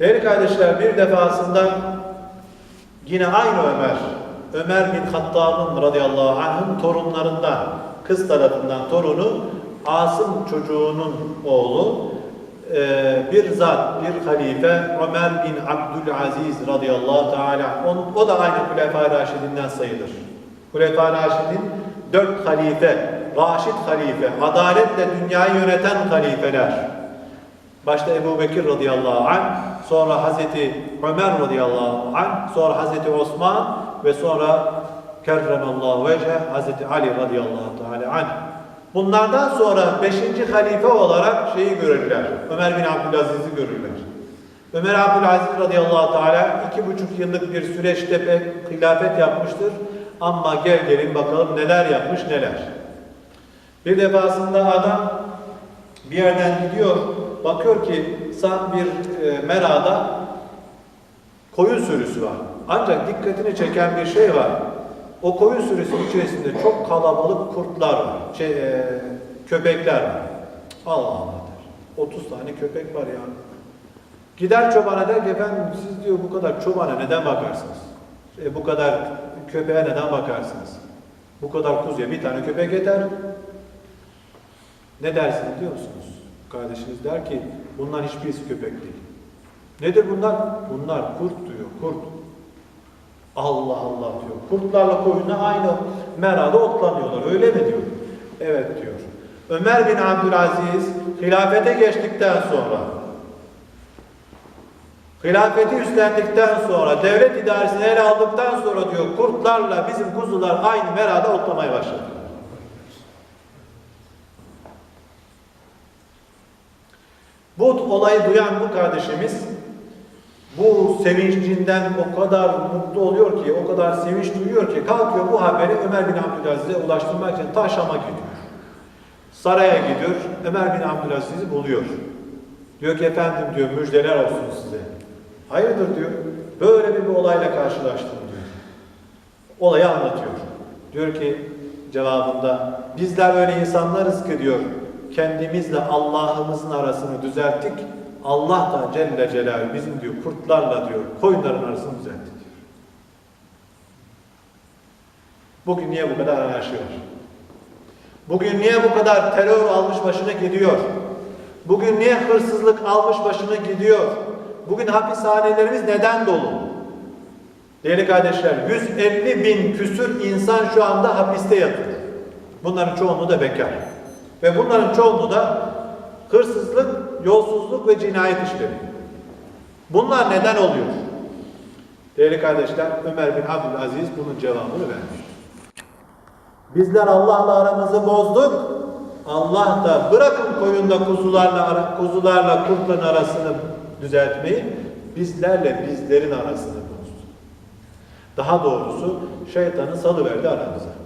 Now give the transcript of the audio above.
Değerli kardeşler bir defasında yine aynı Ömer, Ömer bin Hattab'ın radıyallahu anh'ın torunlarından, kız tarafından torunu, Asım çocuğunun oğlu, e, bir zat, bir halife Ömer bin Abdülaziz radıyallahu teala, o, o da aynı Hulefai Raşidinden sayılır. Hulefai Raşidin dört halife, Raşid halife, adaletle dünyayı yöneten halifeler. Başta Ebu Bekir radıyallahu anh, sonra Hazreti Ömer radıyallahu anh, sonra Hazreti Osman ve sonra kerremallahu vece Hazreti Ali radıyallahu teala anh. Bunlardan sonra beşinci halife olarak şeyi görürler. Ömer bin Abdülaziz'i görürler. Ömer Abdülaziz radıyallahu teala iki buçuk yıllık bir süreçte pek hilafet yapmıştır. Ama gel gelin bakalım neler yapmış neler. Bir defasında adam bir yerden gidiyor, bakıyor ki bir e, merada koyun sürüsü var. Ancak dikkatini çeken bir şey var. O koyun sürüsünün içerisinde çok kalabalık kurtlar var, şey, e, köpekler var. Allah Allah der. 30 tane köpek var ya. Gider çobana der ki efendim siz diyor bu kadar çobana neden bakarsınız? E, bu kadar köpeğe neden bakarsınız? Bu kadar kuzuya bir tane köpek yeter. Ne dersiniz diyor musunuz? Kardeşiniz der ki bunlar hiçbirisi köpek değil. Nedir bunlar? Bunlar kurt diyor, kurt. Allah Allah diyor. Kurtlarla koyunla aynı merada otlanıyorlar. Öyle mi diyor? Evet diyor. Ömer bin Abdülaziz hilafete geçtikten sonra hilafeti üstlendikten sonra devlet idaresini ele aldıktan sonra diyor kurtlarla bizim kuzular aynı merada otlamaya başladı. Bu olayı duyan bu kardeşimiz bu sevincinden o kadar mutlu oluyor ki, o kadar sevinç duyuyor ki kalkıyor bu haberi Ömer bin Abdülaziz'e ulaştırmak için ta gidiyor. Saraya gidiyor, Ömer bin Abdülaziz'i buluyor. Diyor ki efendim diyor müjdeler olsun size. Hayırdır diyor, böyle bir, bir olayla karşılaştım diyor. Olayı anlatıyor. Diyor ki cevabında bizler öyle insanlarız ki diyor kendimizle Allah'ımızın arasını düzelttik. Allah da Celle Celaluhu bizim diyor kurtlarla diyor koyunların arasını düzeltti. Bugün niye bu kadar anarşi var? Bugün niye bu kadar terör almış başına gidiyor? Bugün niye hırsızlık almış başına gidiyor? Bugün hapishanelerimiz neden dolu? Değerli kardeşler, 150 bin küsür insan şu anda hapiste yatıyor. Bunların çoğunluğu da bekar. Ve bunların çoğunluğu da hırsızlık, yolsuzluk ve cinayet işleri. Bunlar neden oluyor? Değerli kardeşler, Ömer bin Abdülaziz bunun cevabını vermiş. Bizler Allah'la aramızı bozduk. Allah da bırakın koyunda kuzularla, kuzularla kurtların arasını düzeltmeyi, bizlerle bizlerin arasını bozdu. Daha doğrusu şeytanı salıverdi aramıza.